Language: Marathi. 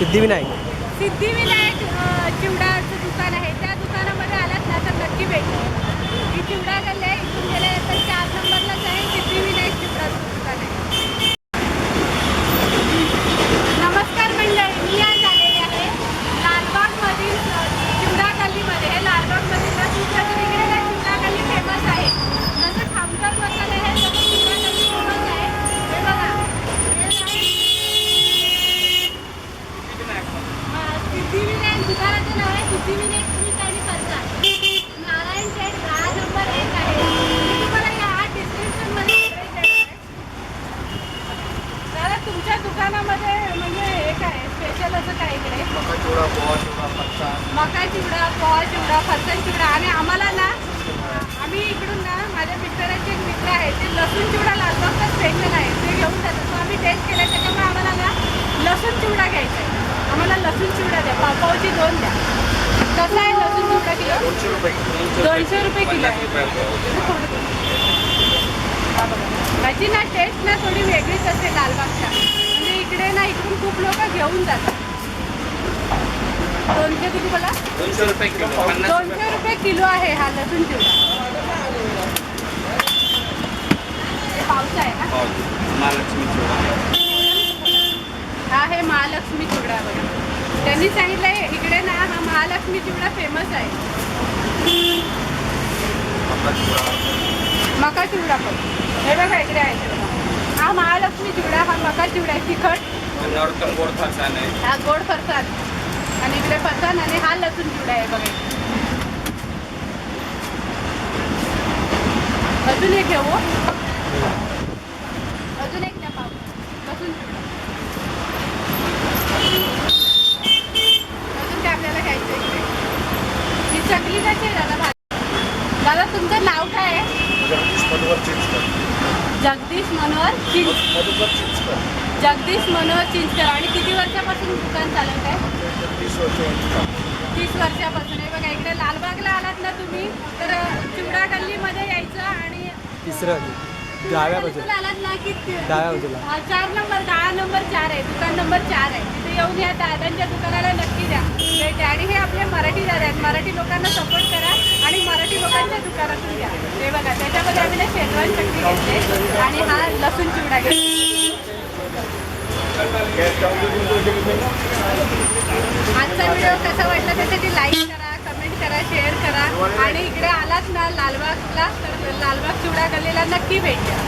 സിദ്ധിവിനായക് സിദ്ധിവിനായക് ചൂടാ तुमच्या दुकानामध्ये म्हणजे हे काय स्पेशल असं काय इकडे? मका चिवडा पोहा चिवडा फरसाण मका चिवडा पोहा चिवडा फरसाण चिवडा. आणि आम्हाला ना आम्ही इकडून ना माझ्या मिस्टरांचे एक मित्र आहे ते लसूण चिवडा लालबागचा स्पेशल आहे. ते घेऊन जातात. मग आम्ही टेस्ट केलं त्याच्यामुळे आम्हाला ना लसूण चिवडा घ्यायचा आहे. आम्हाला लसूण चिवडा द्या. पावपावची दोन द्या. कसा आहे लसूण चिवडा किलो? दोनशे रुपये किलो. आहे हा. ह्याची ना टेस्ट ना थोडी वेगळीच असते लालबागच्या म्हणजे इकडे ना इकडून खूप लोक घेऊन जातात. दोनशे किती बोला? दोनशे रुपये किलो. दोनशे रुपये किलो आहे हा लसूण चिवडा. हे पावसा आहे ना? महालक्ष्मी चिवडा. हा हे महालक्ष्मी चिवडा बघा. त्यांनी हा महालक्ष्मी चिवडा फेमस आहे. मका चिवडा पण. हे बघा इकडे आहे. हा महालक्ष्मी चिवडा हा मका चिवडा आहे. तिखट. गोड फरसान आहे हा गोड फरसान आणि इकडे फरसान आणि हा लसूण चिवडा आहे बघा. अजून एक घेऊ अजून एक द्या पाव लसूण चिवडा अजून काय आपल्याला घ्यायचं आहे इकडे ही चकली कशी आहे दादा भाजी दादा तुमचं नाव काय आहे जगदीश मनोहर चिंचकर जगदीश मनोहर चिंच जगदीश मनोहर चिंचकर. आणि किती वर्षापासून दुकान चालवत आहे? तीस वर्ष तीस वर्षापासून. आहे बघा इकडे लालबागला आलात ना तुम्ही तर चिवडा गल्लीमध्ये यायचं आणि तिसरं डाव्या बाजूला. आलात ना की ते- डाव्या बाजूला. हा, चार नंबर दहा नंबर चार आहे. दुकान नंबर चार आहे. तिथे येऊन या दादांच्या दुकानाला नक्की द्या भेट. आणि हे आपले मराठी दादा आहेत. मराठी लोकांना सपोर्ट करा आणि मराठी लोकांच्या दुकानातून घ्या ते बघा त्याच्यामध्ये आम्ही आणि हा लसूण चिवडा घेतला. आजचा व्हिडिओ कसा वाटला त्यासाठी लाईक करा कमेंट करा शेअर करा. आणि इकडे आलात ना लालबागला तर लालबाग चिवडा गल्लीला नक्की भेट द्या.